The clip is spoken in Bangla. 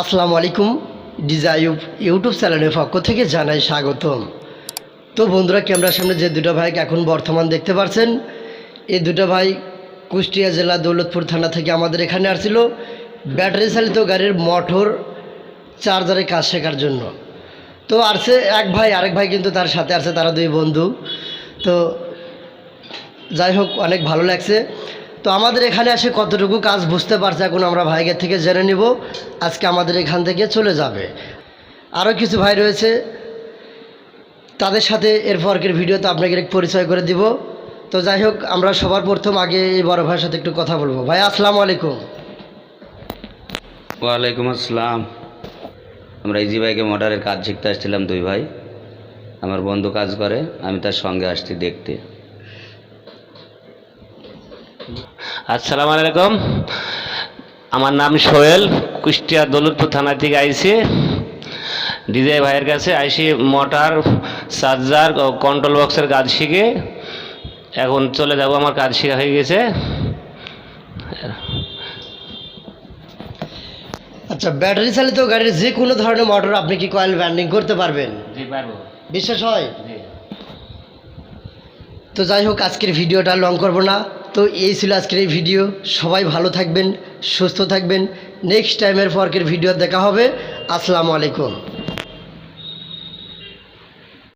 আসসালামু আলাইকুম ডিজাইব ইউটিউব চ্যানেলের পক্ষ থেকে জানাই স্বাগতম। তো বন্ধুরা, ক্যামেরার সামনে যে দুটো ভাইকে এখন বর্তমান দেখতে পাচ্ছেন, এই দুটো ভাই কুষ্টিয়া জেলা দৌলতপুর থানা থেকে আমাদের এখানে আসছিল। ব্যাটারি চালিত গাড়ির মোটর চার্জারে কাজ শেখার জন্য। তো আসছে এক ভাই, আরেক ভাই কিন্তু তার সাথে আছে তারা দুই বন্ধু। তো যাই হোক, অনেক ভালো লাগছে। তো আমাদের এখানে এসে কতটুকু কাজ বুঝতে পারছে এখন আমরা ভাইগের থেকে জেনে নিব। আজকে আমাদের এখান থেকে চলে যাবে। আরও কিছু ভাই রয়েছে। তাদের সাথে এর পরকের ভিডিওতে আপনাকে পরিচয় করে দিব। তো যাই হোক, আমরা সবার প্রথম আগে এই বড় ভাইয়ের সাথে একটু কথা বলব। ভাই, আসসালামু আলাইকুম। ওয়ালাইকুম আসসালাম। আমরা ইজি ভাইকে মোটরের কাজ শিখতে আসছিলাম দুই ভাই। আমার বন্ধু কাজ করে, আমি তার সঙ্গে আসছি দেখতে। আসসালামু আলাইকুম। আমার নাম সোহেল কুষ্টিয়া দৌলতপুর থানা থেকে আইসি ডিজাই ভাইয়ের কাছে আইসি মোটর চার্জার কন্ট্রোল বক্সের কাজ শিখে। এখন চলে যাব আমার কাজ শেখা হয়ে গেছে। আচ্ছা ব্যাটারি চালিত গাড়ির যে কোনো ধরনের মোটর আপনি কি কয়েল ব্যান্ডিং করতে পারবেন? জি পারব। বিশ্বাস হয়? তো যাই হোক আজকের ভিডিওটা লং করব না। তো এই ছিল আজকের এই ভিডিও। সবাই ভালো থাকবেন, সুস্থ থাকবেন। নেক্সট টাইমের পরকের ভিডিও দেখা হবে। আসসালামু আলাইকুম।